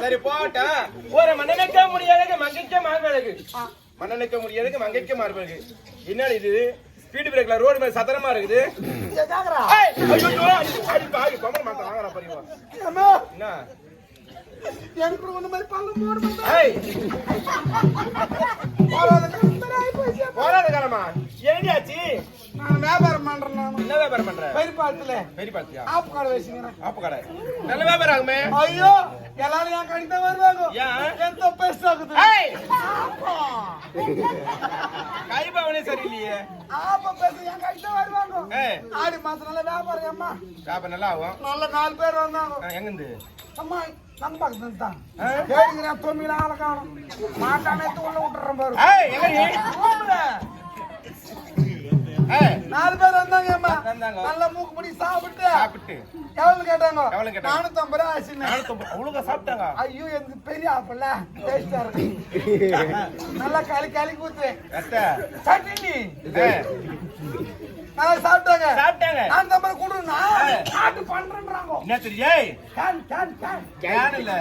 சரி போட்டா ஒரு மன்னனுக்க முடியாதது மங்கைக்க மார்பழகு. மன்னனுக்க முடியாதது மங்கைக்க மார்பழகு. என்னடி இது ஸ்பீடு பிரேக்ல ரோடு மேல சதரமா இருக்குது. என்ன? எனக்கு உன்ன மாதிரி பங்கு போட மாட்டேன். ஏய், போறாத கஷ்டம் ஆகி போச்சு. போராட காலமா? ஆச்சு நான் வியாபாரம் பண்றேன் நானு. என்ன வியாபாரம் பண்ற? பெரியபாளையத்துல பெரிய பாத்தியா ஆப்பு கடை வச்சுக்கிறேன். ஆப்பு கடை. நல்ல வியாபாரம் ஆகுமே? ஐயோ எல்லாரும் என் கடைக்கு தான் வருவாங்க? எந்த பெஸ்ட் ஆகுது ஏய், கைபாவனே சரியில்லையே. ஆப்ப பேச என் கடைக்கு தான் வருவாங்க. ஆடி மாசம் நல்ல வியாபாரம் அம்மா. வியாபாரம் நல்லா ஆகும் நல்ல நாலு பேர் வந்தாங்க. ஆ, எங்கிருந்து அம்மா நம்ம பக்கத்துல தான்? கேட்கிறேன் தொம்மில ஆள காணும். மாட்டானே உள்ள விட்டுறேன் பாரு. நாலு பேர் வந்தாங்க அம்மா. நல்ல மூக்கு முடி சாப்பிட்டு. சாப்பிட்டு. எவ்வளவு கேட்டாங்க? எவ்வளவு கேட்டாங்க? நானூத்தி ஐம்பது ரூபா ஐம்பது, அவ்வளவுக்கா சாப்பிட்டாங்க. ஐயோ எனக்கு பெரிய ஆப்பிள்ல. டேஸ்டா இருக்கு. நல்லா களி களி கூத்து. அத்தை, சட்னி. நல்லா சாப்பிட்டாங்க. சாப்பிட்டாங்க. நான் தம்பர் கொடுனா காட்டு பண்றேன்றாங்க. என்ன தெரியும் ஏய், கேன் கேன் கேன். கேன் இல்ல.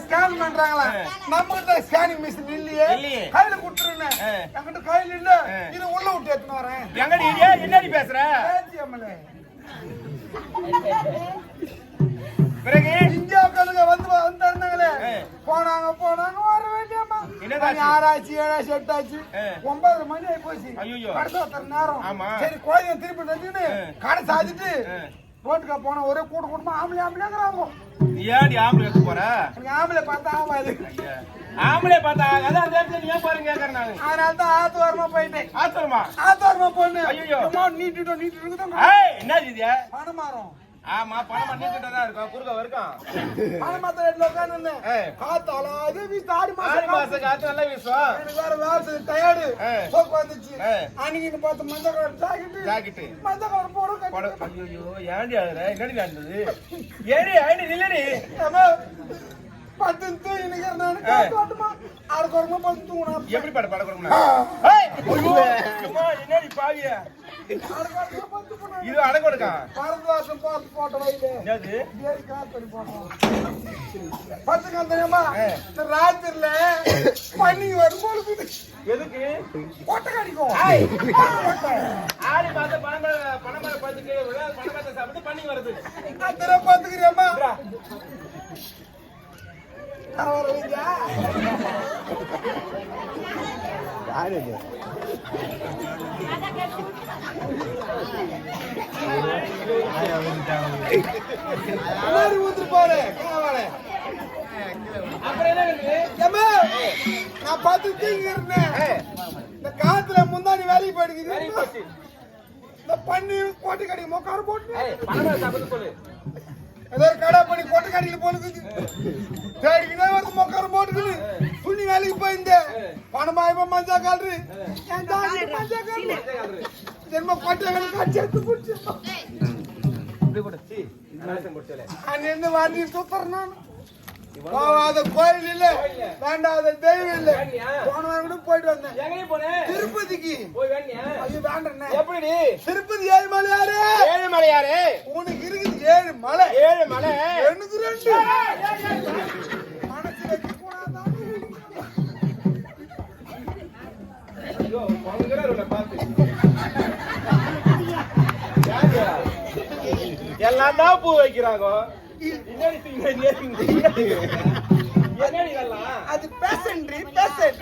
ஸ்கேன் பண்றாங்களா. நம்ம கிட்ட ஸ்கேனிங் மிஷின் இல்லையே. கையில கொடுத்துருன்னு. என்கிட்ட கையில இல்ல. இது உள்ள விட்டு எடுத்துன்னு வரேன் எங்கடி என்னடி பேசுற பிறகு இந்தியாவுக்கு வந்து வந்து இருந்தாங்களே ஆ. போனாங்க போனாங்க வர வேண்டியம்மா? மணி ஆறாச்சு ஏழாச்சு எட்டாச்சு ஆ. ஒன்பது மணி ஆகி போச்சு ஒருத்தர் நேரம். சரி கோயில் திருப்பி தந்துன்னு ஆ. கடை சாதிட்டு. ரோட்டுக்கா போன ஒரே கூட்ட கூட்டமா ஆம்பளை ஆம்பளைங்கிறாங்க. நீ ஏன்டி ஆம்பளை எடுத்து போற? எனக்கு ஆம்பளை பார்த்தா ஆகாது ஐயா, ஆம்பளை பார்த்தா அதான் அந்த இடத்துல நீ ஏன் பாருங்க கேக்குறேன் நானு? அதனால தான் ஆத்து வரமா போயிட்டேன். ஆத்திரமா? ஆத்து வரமா பொண்ணு. சும்மா நீட்டிட்டோம் நீட்டிட்டு இருக்குதான் ஏய் என்ன இது? பணமாரம் ஆமா பணம் பண்ணிட்டு தான் இருக்கும். குறுக்க வரைக்கும். ரேட்ல உட்காந்து ஏய். காத்தால அது ஆடி ஆறு மாசம் மாசம் காத்து நல்லா வீசுவோம் எனக்கு வேற வேலை டயர்டு. போக்கு வந்துச்சு. அன்னைக்கு பார்த்து மஞ்சள் கலர் ஜாக்கெட் ஜாக்கெட்டு மஞ்சள் கலர் போட போட கட்டி ஐயோ ஏன்டி ஆகுற என்னடி நடந்தது ஏடி ஐடி நில்லடி. பத்து தூங்கி நிக்கிறேன் நானு. காத்து வரமா பத்து தூங்கினா எப்படி பாட அம்மா, என்னடி பாவிய பத்து இது அடை கொடுக்கா. பாரதவாசம் பார்த்து போட்ட ஏறி காத்தடி போட்டோம். பத்துக்கு தெரியுமா ராத்திரில பண்ணி வரும் எதுக்கு? கொட்டை கடிக்கும். ஆடி மாசம் பணம் பணம் மரம் பார்த்துட்டு பணம் மரத்தை சாப்பிட்டு பண்ணி வருது. அத்தனை பாத்துக்கிறியம்மா இந்தா. அவர் போறே காவால அப்புறம் என்ன நான் பத்து தூங்கி இருந்தேன். இந்த காத்துல முந்தாணி வேலைக்கு போயிடுக்குது. இந்த பண்ணி கோட்டை கடி மொக்கார போட்டு. ஏதோ ஒரு கடை பண்ணி கோட்டை கடியில போனுக்குது தேடிக்கிட்டே வந்து மொக்கார போட்டுக்குது. துணி வேலைக்கு அடிச்சு எடுத்து போச்சு இப்படி போடு சீ மனுஷன் முடிச்சல அங்கிருந்து வாட்டி சுத்துறேன் நான். போகாத கோயில் இல்ல வேண்டாத தெய்வம் இல்ல. போன வாரம் கூட போயிட்டு வந்தேன். திருப்பதிக்கு. ஐயோ வேண்டண்ணே. எப்படி திருப்பதி ஏழு மலை யாரு ஏழு மலையாரு? உனக்கு இருக்குது ஏழு மலை. ஏழு மலை. எனக்கு ரெண்டு. எல்லாம் தான் பூ வைக்கிறாங்க? என்னடி என்னடி அது பேசன்ட்ரி பேசன்ட்